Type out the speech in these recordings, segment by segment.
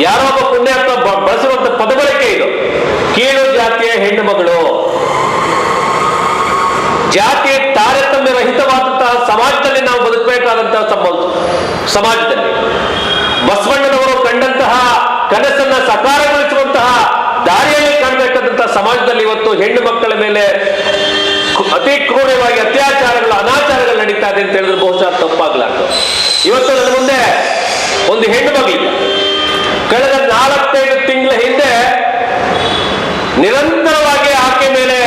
ಯಾರೋ ಒಬ್ಬ ಪುಣ್ಯಾತ್ಮ ಬ- ಬಳಸಿರುವಂತ ಪದಬಳಕೆ ಇದು. ಕೀಳು ಜಾತಿಯ ಹೆಣ್ಣು ಮಗಳು. ಜಾತಿ ತಾರತಮ್ಯ ರಹಿತವಾದಂತಹ ಸಮಾಜದಲ್ಲಿ ನಾವು ಬದುಕಬೇಕಾದಂತಹ ಸಮ- ಸಮಾಜದಲ್ಲಿ. ಬಸವಣ್ಣನವರು ಕಂಡಂತಹ ಕನಸನ್ನ ಸಕಾರಗೊಳಿಸುವಂತಹ ದಾರಿಯಲ್ಲಿ ಕಾಣಬೇಕಾದಂತಹ ಸಮಾಜದಲ್ಲಿ ಇವತ್ತು ಹೆಣ್ಣು ಮಕ್ಕಳ ಮೇಲೆ ಅತಿ ಕ್ರೂರವಾಗಿ ಅತ್ಯಾಚಾರಗಳು, ಅನಾಚಾರಗಳು ನಡೀತಾ ಇದೆ ಅಂತ ಹೇಳಿದ್ರೆ ಬಹುಶಃ ತಪ್ಪಾಗ್ಲಾರ್ದು. ಇವತ್ತು ನನ್ನ ಮುಂದೆ ಒಂದು ಹೆಣ್ಣು ಮಗಳಿದೆ. ಕಳೆದ ನಾಲ್ಕೈದು ತಿಂಗಳ ಹಿಂದೆ ನಿರಂತರವಾಗಿ ಆಕೆ ಮೇಲೆ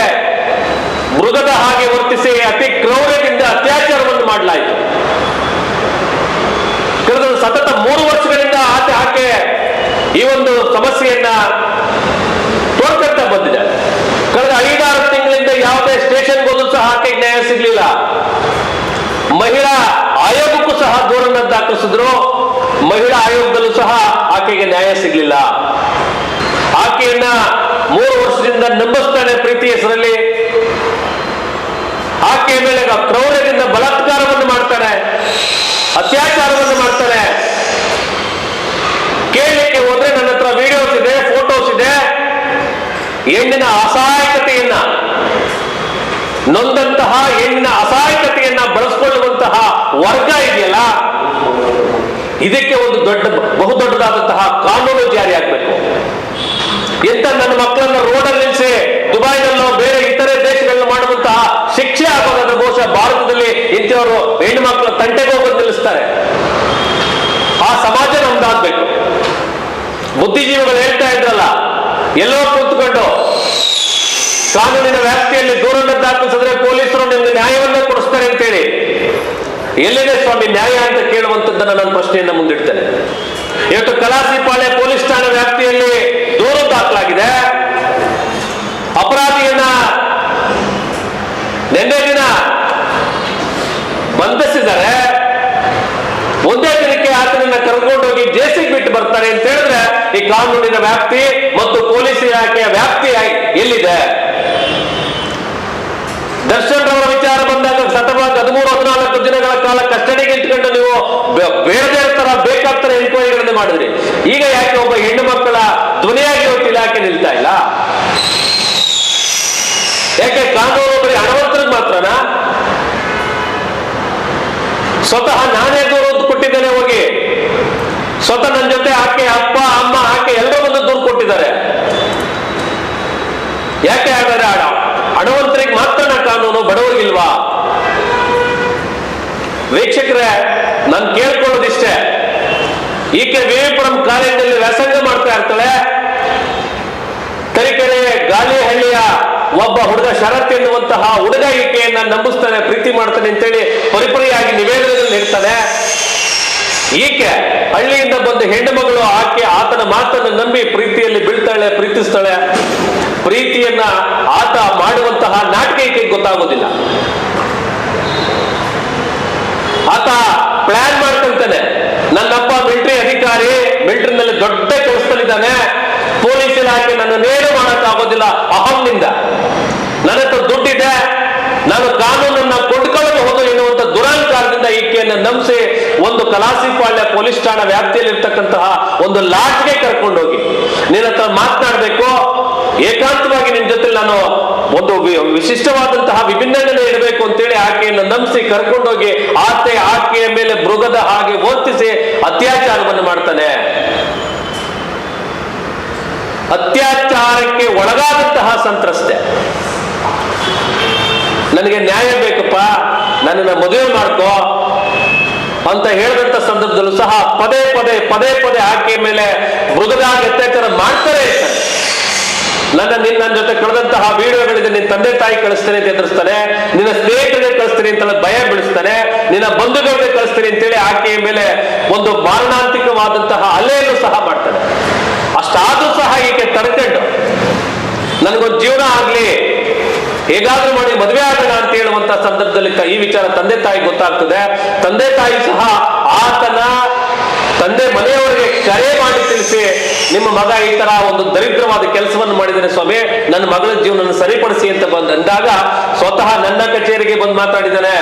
ಮೃಗದ ಹಾಗೆ ವರ್ತಿಸಿ ಅತಿ ಕ್ರೌರ್ಯದಿಂದ ಅತ್ಯಾಚಾರವನ್ನು ಮಾಡಲಾಯಿತು. ಕಳೆದ ಸತತ ಮೂರು ವರ್ಷಗಳಿಂದ ಆಕೆ ಆಕೆ ಈ ಒಂದು ಸಮಸ್ಯೆಯನ್ನ ತೋರ್ಕಂತ ಬಂದಿದೆ. ಕಳೆದ ಐದಾರು ತಿಂಗಳಿಂದ ಯಾವುದೇ ಸ್ಟೇಷನ್ ಹೋದ್ರು ಸಹ ಆಕೆ ನ್ಯಾಯ ಸಿಗಲಿಲ್ಲ. ಮಹಿಳಾ ಆಯೋಗಕ್ಕೂ ಸಹ ದೂರನ್ನ ದಾಖಲಿಸಿದ್ರು. ಮಹಿಳಾ ಆಯೋಗದಲ್ಲೂ ಸಹ ಆಕೆಗೆ ನ್ಯಾಯ ಸಿಗಲಿಲ್ಲ. ಆಕೆಯನ್ನ ಮೂರು ವರ್ಷದಿಂದ ನಂಬಿಸ್ತಾನೆ ಪ್ರೀತಿ ಹೆಸರಲ್ಲಿ. ಆಕೆಯ ಮೇಲೆ ಕ್ರೌರ್ಯದಿಂದ ಬಲಾತ್ಕಾರವನ್ನು ಮಾಡ್ತಾನೆ, ಅತ್ಯಾಚಾರವನ್ನು ಮಾಡ್ತಾನೆ. ಕೇಳಲಿಕ್ಕೆ ಹೋದ್ರೆ ನನ್ನ ಹತ್ರ ವಿಡಿಯೋಸ್ ಇದೆ ಫೋಟೋಸ್ ಇದೆ. ಹೆಣ್ಣಿನ ಅಸಹಾಯಕತೆಯನ್ನ, ನೊಂದಂತಹ ಹೆಣ್ಣಿನ ಬಳಸಿಕೊಳ್ಳುವಂತಹ ವರ್ಗ ಇದೆಯಲ್ಲ? ಇದಕ್ಕೆ ಒಂದು ದೊಡ್ಡ ಬಹುದೊಡ್ಡದಾದಂತಹ ಕಾನೂನು ಜಾರಿ ಆಗ್ಬೇಕು. ಎಂತ ನನ್ನ ಮಕ್ಕಳನ್ನ ರೋಡಲ್ಲಿ ನಿಲ್ಲಿಸಿ ದುಬೈನಲ್ಲೋ ಬೇರೆ ಇತರೆ ದೇಶಗಳಲ್ಲಿ ಮಾಡುವಂತಹ ಶಿಕ್ಷೆ ಆಗೋದಾದ್ರೆ ಬಹುಶಃ ಭಾರತದಲ್ಲಿ ಇಂಥವರು ಹೆಣ್ಣು ಮಕ್ಕಳ ತಂಟೆಗೆ ಹೋಗೋದು ನಿಲ್ಲಿಸ್ತಾರೆ. ಆ ಸಮಾಜ ನಮ್ದಾಗ್ಬೇಕು. ಬುದ್ಧಿಜೀವಿಗಳು ಹೇಳ್ತಾ ಇದ್ರಲ್ಲ, ಎಲ್ಲೋ ಕೂತ್ಕೊಂಡು ಕಾನೂನಿನ ವ್ಯಾಪ್ತಿಯಲ್ಲಿ ದೂರನ್ನು ದಾಖಲಿಸಿದ್ರೆ ಪೊಲೀಸರು ನಿಮ್ಗೆ ನ್ಯಾಯವನ್ನೇ ಕೊಡಿಸ್ತಾರೆ ಅಂತೇಳಿ. ಎಲ್ಲಿದೆ ಸ್ವಾಮಿ ನ್ಯಾಯ ಅಂತ ಕೇಳುವಂತದ್ದನ್ನ ನಾನು ಪ್ರಶ್ನೆಯನ್ನ ಮುಂದಿಡ್ತೇನೆ. ಇವತ್ತು ಕಲಾಸಿಪಾಳೆ ಪೊಲೀಸ್ ಠಾಣೆ ವ್ಯಾಪ್ತಿಯಲ್ಲಿ ದೂರು ದಾಖಲಾಗಿದೆ. ಅಪರಾಧಿಯನ್ನ ನಿನ್ನೆ ದಿನ ಬಂಧಿಸಿದರೆ ಒಂದೇ ದಿನಕ್ಕೆ ಆತನನ್ನ ಕರ್ಕೊಂಡು ಹೋಗಿ ಜೇಸಿಗೆ ಬಿಟ್ಟು ಬರ್ತಾರೆ ಅಂತ ಹೇಳಿದ್ರೆ ಈ ಕಾನೂನಿನ ವ್ಯಾಪ್ತಿ ಮತ್ತು ಪೊಲೀಸ್ ಇಲಾಖೆಯ ವ್ಯಾಪ್ತಿ ಎಲ್ಲಿದೆ ದರ್ಶನ್ ರವರ ವಿಚಾರ ಬಂದಾಗ ಸತತವಾಗಿ ಹದಿಮೂರು, ಹದಿನಾಲ್ಕು ದಿನಗಳ ಕಾಲ ಕಸ್ಟಡಿಗೆ ಇಟ್ಕೊಂಡು ನೀವು ಬೇರೆ ಬೇರೆ ತರ ಬೇಕಾಗ್ತಾರ ಎನ್ಕ್ವೈರಿಗಳನ್ನು ಮಾಡಿದ್ರಿ. ಈಗ ಯಾಕೆ ಒಬ್ಬ ಹೆಣ್ಣು ಮಕ್ಕಳ ಧ್ವನಿಯಾಗಿ ಇವತ್ತು ಇಲಾಖೆ ನಿಲ್ತಾ ಇಲ್ಲ? ಯಾಕೆ ಕಾನೂನು ಬರೀ ಹಣವಂತರಿಗೆ ಮಾತ್ರನಾ? ಸ್ವತಃ ನಾನೇ ದೂರು ಕೊಟ್ಟಿದ್ದೇನೆ ಹೋಗಿ. ಸ್ವತಃ ನನ್ನ ಜೊತೆ ಆಕೆ ಅಪ್ಪ, ಅಮ್ಮ, ಆಕೆ ಎಲ್ಲರೂ ಬಂದು ದೂರು ಕೊಟ್ಟಿದ್ದಾರೆ. ಯಾಕೆ ಹಾಗಾದ್ರೆ ಹಣ ಹಣವಂತರಿಗೆ ಮಾತ್ರ ಕಾನೂನು, ಬಡವರಿಗಿಲ್ವಾ? ವೀಕ್ಷಕರೇ, ನಾನು ಕೇಳ್ಕೊಳ್ಳೋದಿಷ್ಟೇ. ಈಕೆ ವಿವಿಪುರಂ ಕಾಲೇಜಲ್ಲಿ ವ್ಯಾಸಂಗ ಮಾಡ್ತಾ ಇರ್ತಾಳೆ. ತರೀಕೆರೆ ಗಾಲಿಹಳ್ಳಿಯ ಒಬ್ಬ ಹುಡುಗ ಶರತ್ ಎನ್ನುವಂತಹ ಹುಡುಗ ಈಕೆಯನ್ನ ನಂಬಿಸ್ತಾನೆ, ಪ್ರೀತಿ ಮಾಡ್ತಾನೆ ಅಂತೇಳಿ ಪರಿಪರಿಯಾಗಿ ನಿವೇದನೆಯಲ್ಲಿ ನೀಡ್ತಾನೆ ಈಕೆ ಹಳ್ಳಿಯಿಂದ ಬಂದ ಹೆಣ್ಣು ಮಗಳು ಆಕೆ, ಆತನ ಮಾತನ್ನು ನಂಬಿ ಪ್ರೀತಿಯಲ್ಲಿ ಬೀಳ್ತಾಳೆ, ಪ್ರೀತಿಸ್ತಾಳೆ. ಪ್ರೀತಿಯನ್ನ ಆತ ಮಾಡುವಂತಹ ನಾಟಕ ಈಕೆಗೆ ಗೊತ್ತಾಗೋದಿಲ್ಲ. ಆತ ಪ್ಲಾನ್ ಮಾಡ್ಕೊಂತಾನೆ ನನ್ನಪ್ಪ ಮಿಲಿಟರಿ ಅಧಿಕಾರಿ ಮಿಲಿಟರಿನಲ್ಲಿ ದೊಡ್ಡ ಕೆಲಸದಲ್ಲಿದ್ದಾನೆ. ಪೊಲೀಸ್ ಇಲಾಖೆ ನನ್ನನ್ನೇನು ಮಾಡಕ್ ಆಗೋದಿಲ್ಲ ಅಹಂನಿಂದ. ನನ್ನ ಹತ್ರ ದುಡ್ಡಿದೆ. ನಾನು ಕಾನೂನನ್ನ ಕೊಂಡ್ಕೊಳ್ಳಬಹುದು ಎನ್ನುವಂತ ದುರಂಕಾರದಿಂದ ಈಕೆಯನ್ನು ನಂಬಿಸಿ ಒಂದು ಕಲಾಸಿಪಾಳ್ಯ ಪೊಲೀಸ್ ಠಾಣಾ ವ್ಯಾಪ್ತಿಯಲ್ಲಿ ಇರ್ತಕ್ಕಂತಹ ಒಂದು ಲಾಡ್ಜ್ಗೆ ಕರ್ಕೊಂಡೋಗಿ. ನಿನ್ನ ಹತ್ರ ಮಾತನಾಡಬೇಕು. ಏಕಾಂತವಾಗಿ ನಿನ್ ಜೊತೆ ನಾನು ಒಂದು ವಿಶಿಷ್ಟವಾದಂತಹ ವಿಭಿನ್ನತೆ ಇರಬೇಕು ಅಂತೇಳಿ ಆಕೆಯನ್ನು ನಂಬಿಸಿ ಕರ್ಕೊಂಡೋಗಿ ಆತೆ ಆಕೆಯ ಮೇಲೆ ಮೃಗದ ಹಾಗೆ ಓದಿಸಿ ಅತ್ಯಾಚಾರವನ್ನು ಮಾಡ್ತಾನೆ ಅತ್ಯಾಚಾರಕ್ಕೆ ಒಳಗಾದಂತಹ ಸಂತ್ರಸ್ತೆ ನನಗೆ ನ್ಯಾಯ ಬೇಕಪ್ಪ, ನನ್ನನ್ನ ಮದುವೆ ಮಾಡ್ಕೋ ಅಂತ ಹೇಳಿದಂತ ಸಂದರ್ಭದಲ್ಲೂ ಸಹ ಪದೇ ಪದೇ ಪದೇ ಪದೇ ಆಕೆಯ ಮೇಲೆ ಮೃಗದಾಗಿ ಅತ್ಯಾಚಾರ ಮಾಡ್ತಾರೆ. ನನ್ನ ನಿನ್ನ ಜೊತೆ ಕಳೆದಂತಹ ವಿಡಿಯೋಗಳಿದೆ ನಿನ್ನ ತಂದೆ ತಾಯಿ ಕಳಿಸ್ತೇನೆ ಅಂತ ಎದುರಿಸ್ತಾನೆ. ನಿನ್ನ ಸ್ನೇಹಿತರಿಗೆ ಕಳಿಸ್ತೀನಿ ಅಂತ ಭಯ ಬಿಡಿಸ್ತಾನೆ ನಿನ್ನ ಬಂಧುಗಳಿಗೆ ಕಳಿಸ್ತೀನಿ ಅಂತೇಳಿ ಆಕೆಯ ಮೇಲೆ ಒಂದು ಮಾರಣಾಂತಿಕವಾದಂತಹ ಅಲೆಯನ್ನು ಸಹ ಮಾಡ್ತಾನೆ. ಅಷ್ಟಾದ್ರೂ ಸಹ ಈಕೆ ತಡ್ಕೊಂಡು ನನಗೊಂದು ಜೀವನ ಆಗ್ಲಿ. ಹೇಗಾದ್ರೂ ಮಾಡಿ ಮದುವೆ ಆಗೋಣ ಅಂತ ಹೇಳುವಂತ ಸಂದರ್ಭದಲ್ಲಿ ಈ ವಿಚಾರ ತಂದೆ ತಾಯಿ ಗೊತ್ತಾಗ್ತದೆ. ತಂದೆ ತಾಯಿ ಸಹ ಆತನ ತಂದೆ ಮನೆಯವರಿಗೆ ಕರೆ ಮಾಡಿ ತಿಳಿಸಿ, ನಿಮ್ಮ ಮಗ ಈ ತರ ಒಂದು ದರಿದ್ರವಾದ ಕೆಲಸವನ್ನು ಮಾಡಿದರೆ ಸ್ವಾಮಿ, ನನ್ನ ಮಗಳ ಜೀವನ ಸರಿಪಡಿಸಿ ಅಂತ ಬಂದ ಅಂದಾಗ ಸ್ವತಃ ನನ್ನ ಕಚೇರಿಗೆ ಬಂದು ಮಾತಾಡಿದ್ದಾನೆ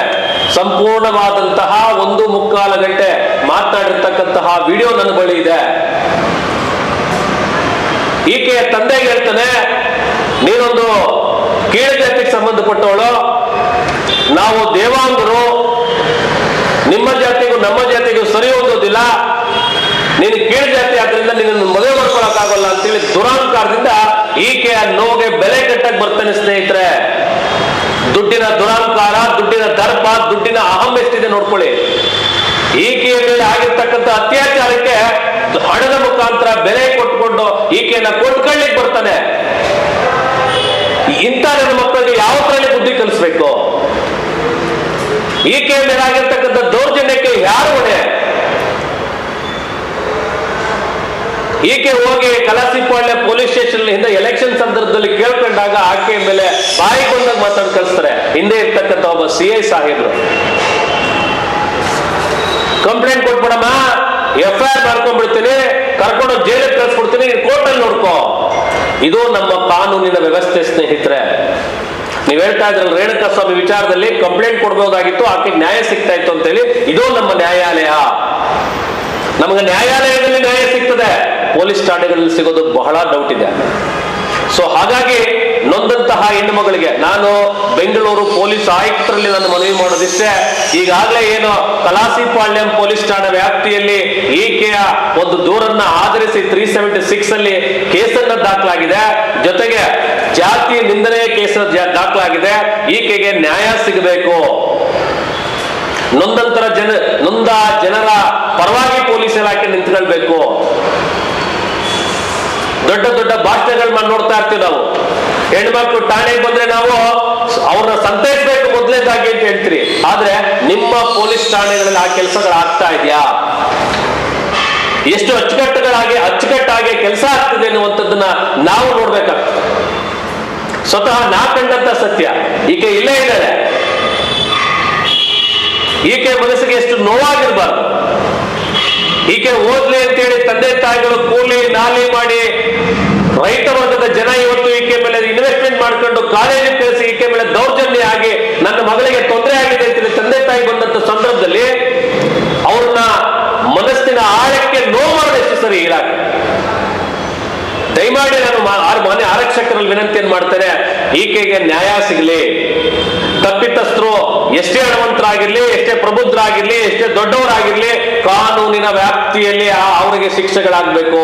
ಸಂಪೂರ್ಣವಾದಂತಹ ಒಂದು ಮುಕ್ಕಾಲು ಗಂಟೆ ಮಾತನಾಡಿರ್ತಕ್ಕಂತಹ ವಿಡಿಯೋ ನನ್ನ ಬಳಿ ಇದೆ. ಈಕೆಯ ತಂದೆ ಹೇಳ್ತಾನೆ, ನೀನೊಂದು ಕೀಳ ಜಾತಿಗೆ ಸಂಬಂಧಪಟ್ಟವಳು. ನಾವು ದೇವಾಂಗರು, ನಿಮ್ಮ ಜಾತಿಗೂ ನಮ್ಮ ಜಾತಿಗೂ ನೀನು ಕೇಳಿದಾತಿ ಆದ್ರಿಂದ ನಿನ್ನನ್ನು ಮದುವೆ ಮಾಡ್ಕೊಳಕ್ಕಾಗಲ್ಲ ಅಂತೇಳಿ ದುರಾಂಕಾರದಿಂದ ಈಕೆಯ ನೋವಿಗೆ ಬೆಲೆ ಕಟ್ಟಕ್ ಬರ್ತಾನೆ ಸ್ನೇಹಿತರೆ. ದುಡ್ಡಿನ ದುರಾಂಕಾರ, ದುಡ್ಡಿನ ದರ್ಪ, ದುಡ್ಡಿನ ಅಹಂ ಎಷ್ಟಿದೆ ನೋಡ್ಕೊಳ್ಳಿ. ಈಕೆಯ ಮೇಲೆ ಆಗಿರ್ತಕ್ಕಂಥ ಅತ್ಯಾಚಾರಕ್ಕೆ ಹಣದ ಮುಖಾಂತರ ಬೆಲೆ ಕೊಟ್ಕೊಂಡು ಈಕೆಯನ್ನ ಕೊಟ್ಕೊಳ್ಳಿಕ್ ಬರ್ತಾನೆ. ಇಂಥ ನನ್ನ ಮಕ್ಕಳಿಗೆ ಯಾವ ತರಲಿ ಬುದ್ಧಿ ಕಲಿಸ್ಬೇಕು? ಈಕೆಯ ಮೇಲೆ ಈಕೆ ಹೋಗಿ ಕಲಾಸಿಪಾಳ್ಯ ಪೊಲೀಸ್ ಸ್ಟೇಷನ್ ಹಿಂದೆ ಎಲೆಕ್ಷನ್ ಸಂದರ್ಭದಲ್ಲಿ ಕೇಳ್ಕೊಂಡಾಗ ಆಕೆ ಮೇಲೆ ಬಾಯಿ ಬಂದಾಗ ಮಾತಾಡಿ ಕಳಿಸ್ತಾರೆ. ಹಿಂದೆ ಇರ್ತಕ್ಕಂಥ ಒಬ್ಬ ಸಿ ಐ ಸಾಹೇಬ್ರು. ಕಂಪ್ಲೇಂಟ್ ಕೊಟ್ಬಿಡಮ್ಮ ಎಫ್ ಐ ಆರ್ ಮಾಡ್ಕೊಂಡ್ಬಿಡ್ತೀನಿ, ಕರ್ಕೊಂಡು ಜೈಲಿಗೆ ಕಳ್ಸ್ಬಿಡ್ತೀನಿ ಕೋರ್ಟಲ್ಲಿ ನೋಡ್ಕೋ. ಇದು ನಮ್ಮ ಕಾನೂನಿನ ವ್ಯವಸ್ಥೆ ಸ್ನೇಹಿತರೆ. ನೀವ್ ಹೇಳ್ತಾ ಇದ್ರಲ್ಲ ರೇಣುಕಾ ಸ್ವಾಮಿ ವಿಚಾರದಲ್ಲಿ ಕಂಪ್ಲೇಂಟ್ ಕೊಡ್ಬೋದಾಗಿತ್ತು, ಆಕೆ ನ್ಯಾಯ ಸಿಗ್ತಾ ಇತ್ತು ಅಂತೇಳಿ, ಇದು ನಮ್ಮ ನ್ಯಾಯಾಲಯ. ನಮಗೆ ನ್ಯಾಯಾಲಯದಲ್ಲಿ ನ್ಯಾಯ ಸಿಗ್ತದೆ. ಪೊಲೀಸ್ ಠಾಣೆಗಳಲ್ಲಿ ಸಿಗೋದು ಬಹಳ ಡೌಟ್ ಇದೆ. ಸೊ ಹಾಗಾಗಿ ನೊಂದಂತಹ ಹೆಣ್ಣು ಮಗಳಿಗೆ ನಾನು ಬೆಂಗಳೂರು ಪೊಲೀಸ್ ಆಯುಕ್ತರಲ್ಲಿ ನಾನು ಮನವಿ ಮಾಡೋದಿಷ್ಟೇ, ಈಗಾಗಲೇ ಏನು ಕಲಾಸಿಪಾಳ್ಯಂ ಪೊಲೀಸ್ ಠಾಣೆ ವ್ಯಾಪ್ತಿಯಲ್ಲಿ ಈಕೆಯ ಒಂದು ದೂರನ್ನ ಆಧರಿಸಿ ತ್ರೀ ಸೆವೆಂಟಿ ಸಿಕ್ಸ್ ಅಲ್ಲಿ ಕೇಸನ್ನ ದಾಖಲಾಗಿದೆ. ಜೊತೆಗೆ ಜಾತಿ ನಿಂದನೆಯ ಕೇಸ ದಾಖಲಾಗಿದೆ. ಈಕೆಗೆ ನ್ಯಾಯ ಸಿಗಬೇಕು. ನೊಂದಂತರ ಜನ ನೊಂದ ಜನರ ಪರವಾಗಿ ಪೊಲೀಸ್ ಇಲಾಖೆ ನಿಂತ್ಕೊಳ್ಬೇಕು. ದೊಡ್ಡ ದೊಡ್ಡ ಭಾಷಣಗಳನ್ನ ನೋಡ್ತಾ ಇರ್ತೀವಿ ನಾವು. ಹೆಣ್ಮಕ್ಳು ಠಾಣೆಗೆ ಬಂದ್ರೆ ನಾವು ಅವ್ರನ್ನ ಸಂತೈಸ್ಬೇಕು ಮೊದಲೇದಾಗಿ ಅಂತ ಹೇಳ್ತೀರಿ. ಆದ್ರೆ ನಿಮ್ಮ ಪೊಲೀಸ್ ಠಾಣೆಗಳಲ್ಲಿ ಆ ಕೆಲಸಗಳು ಆಗ್ತಾ ಇದೆಯಾ? ಎಷ್ಟು ಅಚ್ಚುಕಟ್ಟುಗಳಾಗಿ, ಅಚ್ಚುಕಟ್ಟಾಗಿ ಕೆಲಸ ಆಗ್ತದೆ ಅನ್ನುವಂಥದ್ದನ್ನ ನಾವು ನೋಡ್ಬೇಕಾಗ್ತದೆ. ಸ್ವತಃ ನಾ ಕಂಡಂತ ಸತ್ಯ. ಈಕೆ ಇಲ್ಲೇ ಇದ್ದಾರೆ ಈಕೆ ಮನಸ್ಸಿಗೆ ಎಷ್ಟು ನೋವಾಗಿರ್ಬಾರ್ದು. ಈಕೆ ಓದ್ಲಿ ಅಂತೇಳಿ ತಂದೆ ತಾಯಿಗಳು ಕೂಲಿ, ನಾಲಿ ಮಾಡಿ ರೈತ ವರ್ಗದ ಜನ ಇವತ್ತು ಈಕೆ ಮೇಲೆ ಇನ್ವೆಸ್ಟ್ಮೆಂಟ್ ಮಾಡ್ಕೊಂಡು ಕಾಲೇಜಿಗೆ ಕಳಿಸಿ ಈಕೆ ಮೇಲೆ ದೌರ್ಜನ್ಯ ಆಗಿ ನನ್ನ ಮಗಳಿಗೆ ತೊಂದರೆ ಆಗಿದೆ ಅಂತ ತಂದೆ ತಾಯಿ ಬಂದಂತ ಸಂದರ್ಭದಲ್ಲಿ ಅವ್ರನ್ನ ಮನಸ್ಸಿನ ಆಳಕ್ಕೆ ನೋವು ಮಾಡೋದು ಸರಿ ಇಲಾಖೆ ದಯಮಾಡಿ ನಾನು ಮನೆ ಆರಕ್ಷಕರಲ್ಲಿ ವಿನಂತಿಯನ್ನು ಮಾಡ್ತಾರೆ ಈಕೆಗೆ ನ್ಯಾಯ ಸಿಗಲಿ. ತಪ್ಪಿತಸ್ಥರು ಎಷ್ಟೇ ಹಣವಂತರಾಗಿರ್ಲಿ, ಎಷ್ಟೇ ಪ್ರಬುದ್ಧರಾಗಿರ್ಲಿ, ಎಷ್ಟೇ ದೊಡ್ಡವರಾಗಿರ್ಲಿ, ಕಾನೂನಿನ ವ್ಯಾಪ್ತಿಯಲ್ಲಿ ಅವರಿಗೆ ಶಿಕ್ಷೆಗಳಾಗಬೇಕು.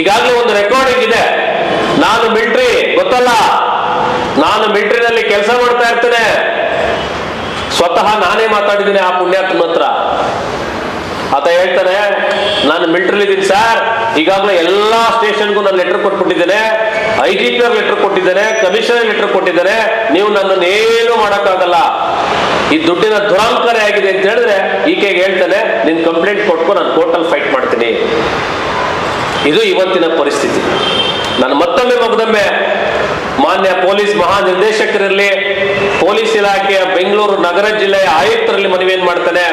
ಈಗಾಗಲೇ ಒಂದು ರೆಕಾರ್ಡಿಂಗ್ ಇದೆ. ನಾನು ಮಿಲ್ಟ್ರಿ ಗೊತ್ತಲ್ಲ? ನಾನು ಮಿಲ್ಟ್ರಿನಲ್ಲಿ ಕೆಲಸ ಮಾಡ್ತಾ ಇರ್ತೇನೆ. ಸ್ವತಃ ನಾನೇ ಮಾತಾಡಿದ್ದೀನಿ ಆ ಪುಣ್ಯಾತ್ಮ ಹತ್ರ. ಆತ ಹೇಳ್ತಾನೆ, ನಾನು ಮಿಲಿಟರಿ ಇದ್ದೀನಿ ಸರ್ ಈಗಾಗಲೇ ಎಲ್ಲಾ ಸ್ಟೇಷನ್ಗೂ ನಾನು ಲೆಟರ್ ಕೊಟ್ಬಿಟ್ಟಿದ್ದೇನೆ. ಐ ಜಿ ಪಿ ಅವ್ರ ಲೆಟರ್ ಕೊಟ್ಟಿದ್ದೇನೆ ಕಮಿಷನರ್ ಲೆಟರ್ ಕೊಟ್ಟಿದ್ದೇನೆ ನೀವು ನನ್ನನ್ನು ಏನು ಮಾಡೋಕ್ಕಾಗಲ್ಲ. ಈ ದುಡ್ಡಿನ ದುರಾಂಕಾರ ಆಗಿದೆ ಅಂತ ಹೇಳಿದ್ರೆ ಈಕೆಗೆ ಹೇಳ್ತಾನೆ, ನಿನ್ ಕಂಪ್ಲೇಂಟ್ ಕೊಟ್ಕೊ, ನಾನು ಕೋರ್ಟಲ್ಲಿ ಫೈಟ್ ಮಾಡ್ತೀನಿ. ಇದು ಇವತ್ತಿನ ಪರಿಸ್ಥಿತಿ. ನಾನು ಮತ್ತೊಮ್ಮೆ ಮಗದೊಮ್ಮೆ ಮಾನ್ಯ ಪೊಲೀಸ್ ಮಹಾನಿರ್ದೇಶಕರಲ್ಲಿ, ಪೊಲೀಸ್ ಇಲಾಖೆಯ ಬೆಂಗಳೂರು ನಗರ ಜಿಲ್ಲೆಯ ಆಯುಕ್ತರಲ್ಲಿ ಮನವಿ ಏನ್ ಮಾಡ್ತಾನೆ.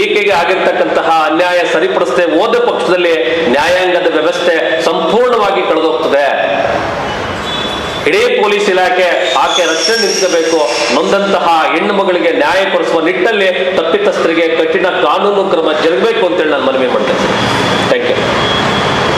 ಈಕೆಗೆ ಆಗಿರ್ತಕ್ಕಂತಹ ಅನ್ಯಾಯ ಸರಿಪಡಿಸದೆ ಹೋದ ಪಕ್ಷದಲ್ಲಿ ನ್ಯಾಯಾಂಗದ ವ್ಯವಸ್ಥೆ ಸಂಪೂರ್ಣವಾಗಿ ಕಳೆದೋಗ್ತದೆ. ಇಡೀ ಪೊಲೀಸ್ ಇಲಾಖೆ ಆಕೆ ರಕ್ಷಣೆ ನಿಲ್ಲಿಸಬೇಕು ನೊಂದಂತಹ ಹೆಣ್ಣು ಮಗಳಿಗೆ ನ್ಯಾಯ ಕೊಡಿಸುವ ನಿಟ್ಟಲ್ಲಿ ತಪ್ಪಿತಸ್ಥರಿಗೆ ಕಠಿಣ ಕಾನೂನು ಕ್ರಮ ಜರುಗಬೇಕು ಅಂತೇಳಿ ನಾನು ಮನವಿ ಮಾಡ್ತೇನೆ. Thank you